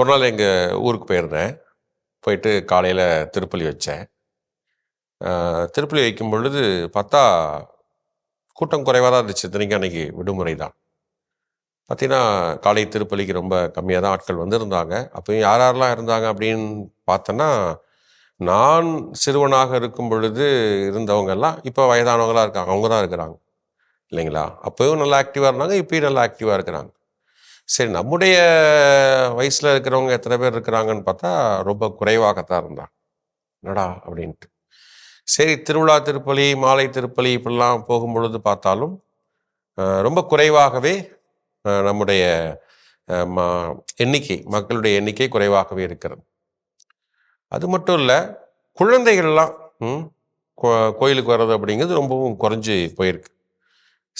ஒரு நாள் எங்கள் ஊருக்கு போயிருந்தேன். போயிட்டு காலையில் திருப்பலி வச்சேன். திருப்பலி வைக்கும் பொழுது பார்த்தா கூட்டம் குறைவாக தான் இருந்துச்சு. இத்தனைக்கும் அன்னைக்கு விடுமுறை தான். பார்த்தீங்கன்னா காலை திருப்பலிக்கு ரொம்ப கம்மியாக தான் ஆட்கள் வந்திருந்தாங்க. அப்பயும் யார் யாரெல்லாம் இருந்தாங்க அப்படின்னு பார்த்தோன்னா நான் சிறுவனாக இருக்கும் பொழுது இருந்தவங்கெல்லாம் இப்போ வயதானவங்களா இருக்காங்க. அவங்க தான் இருக்கிறாங்க. இல்லைங்களா? அப்போயும் நல்லா ஆக்டிவாக இருந்தாங்க இப்பயும் நல்லா ஆக்டிவாக இருக்கிறாங்க. சரி நம்முடைய வயசில் இருக்கிறவங்க எத்தனை பேர் இருக்கிறாங்கன்னு பார்த்தா ரொம்ப குறைவாகத்தான் இருந்தான் என்னடா அப்படின்ட்டு. சரி திருவிழா திருப்பலி மாலை திருப்பலி இப்படிலாம் போகும் பொழுது பார்த்தாலும் ரொம்ப குறைவாகவே நம்முடைய ம- எண்ணிக்கை மக்களுடைய எண்ணிக்கை குறைவாகவே இருக்கிறது. அது மட்டும் இல்லை குழந்தைகள்லாம் ம், கோ- கோயிலுக்கு வர்றது அப்படிங்கிறது ரொம்பவும் குறைஞ்சி போயிருக்கு.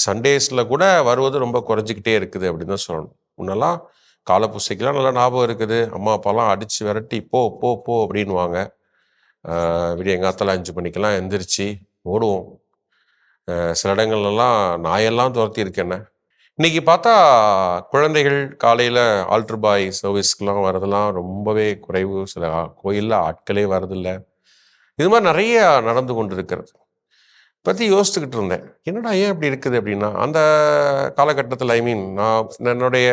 சண்டேஸில் கூட வருவது ரொம்ப குறைஞ்சிக்கிட்டே இருக்குது அப்படின்னு தான் சொல்லணும். முன்னெல்லாம் காலப்புசைக்கெல்லாம் நல்லா ஞாபகம் இருக்குது. அம்மா அப்பாலாம் அடித்து விரட்டி போ போ போ அப்படின்வாங்க விடிய விடியங்காத்தால அஞ்சு மணிக்கெல்லாம் எந்திரிச்சு ஓடுவோம். சில இடங்கள்லாம் நாயெல்லாம் துரத்தி இருக்கேன்ன இன்னைக்கு பார்த்தா குழந்தைகள் காலையில் ஆல்டர் பாய் சர்வீஸ்க்கெலாம் வரதெல்லாம் ரொம்பவே குறைவு. சில கோயிலில் ஆட்களே வரதில்லை இது மாதிரி நிறைய நடந்து கொண்டு இருக்கிறது பற்றி யோசிச்சுக்கிட்டு இருந்தேன். என்னடா ஏன் இப்படி இருக்குது அப்படின்னா அந்த காலகட்டத்தில் ஐ மீன் நான் என்னுடைய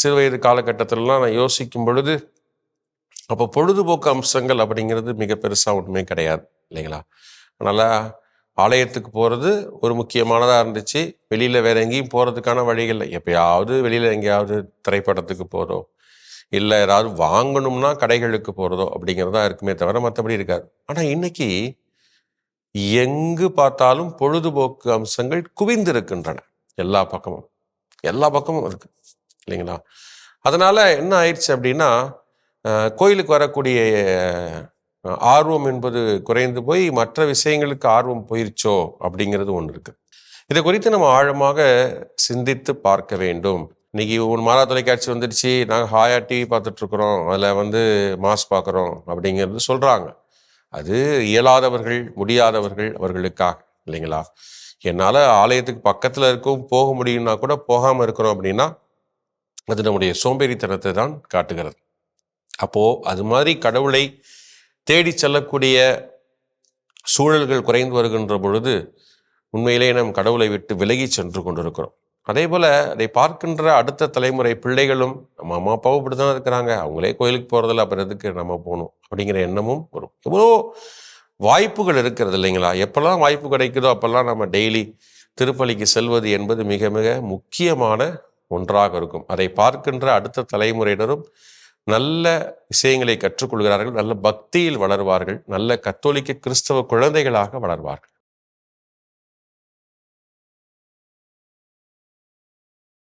சிறு வயது காலகட்டத்திலலாம் நான் யோசிக்கும் பொழுது அப்போ பொழுதுபோக்கு அம்சங்கள் அப்படிங்கிறது மிக பெருசாக ஒன்றுமே கிடையாது இல்லைங்களா? அதனால் ஆலயத்துக்கு போகிறது ஒரு முக்கியமானதாக இருந்துச்சு. வெளியில் வேற எங்கேயும் போகிறதுக்கான வழிகள் இல்லை. எப்பயாவது வெளியில் எங்கேயாவது திரைப்படத்துக்கு போகிறோம் இல்லை ஏதாவது வாங்கணும்னா கடைகளுக்கு போகிறதோ அப்படிங்கிறதா இருக்குமே தவிர மற்றபடி இருக்காது. ஆனால் இன்றைக்கி எங்கு பார்த்தாலும் பொழுதுபோக்கு அம்சங்கள் குவிந்திருக்கின்றன. எல்லா பக்கமும். எல்லா பக்கமும் இருக்கு. இல்லைங்களா? அதனால என்ன ஆயிடுச்சு அப்படின்னா கோயிலுக்கு வரக்கூடிய ஆர்வம் என்பது குறைந்து போய் மற்ற விஷயங்களுக்கு ஆர்வம் போயிருச்சோ அப்படிங்கிறது ஒன்று இருக்கு. இதை குறித்து நம்ம ஆழமாக சிந்தித்து பார்க்க வேண்டும். இன்னைக்கு ஒரு மாதா தொலைக்காட்சி வந்துடுச்சு. நாங்கள் ஹாயா டிவி பார்த்துட்ருக்குறோம் அதில் வந்து மாஸ் பார்க்குறோம் அப்படிங்கிறது சொல்கிறாங்க அது இயலாதவர்கள் முடியாதவர்கள் அவர்களுக்காக இல்லைங்களா? என்னால் ஆலயத்துக்கு பக்கத்தில் இருக்கவும் போக முடியும்னா கூட போகாமல் இருக்கிறோம் அப்படின்னா அது நம்முடைய சோம்பேறித்தனத்தை தான் காட்டுகிறது. அப்போது அது மாதிரி கடவுளை தேடி செல்லக்கூடிய சூழல்கள் குறைந்து வருகின்ற பொழுது உண்மையிலேயே நம் கடவுளை விட்டு விலகி சென்று கொண்டிருக்கிறோம். அதே போல் அதை பார்க்கின்ற அடுத்த தலைமுறை பிள்ளைகளும் நம்ம அம்மா அப்பாவும் இப்படி தான் இருக்கிறாங்க. அவங்களே கோயிலுக்கு போகிறதில்ல அப்புறம் எதுக்கு நம்ம போகணும்? அப்படிங்கிற எண்ணமும் எவ்வளோ வாய்ப்புகள் இருக்கிறது இல்லைங்களா? எப்பெல்லாம் வாய்ப்பு கிடைக்குதோ அப்போல்லாம் நம்ம டெய்லி திருப்பலிக்கு செல்வது என்பது மிக மிக முக்கியமான ஒன்றாக இருக்கும். அதை பார்க்கின்ற அடுத்த தலைமுறையினரும் நல்ல விஷயங்களை கற்றுக்கொள்கிறார்கள் நல்ல பக்தியில் வளர்வார்கள் நல்ல கத்தோலிக்க கிறிஸ்தவ குழந்தைகளாக வளர்வார்கள்.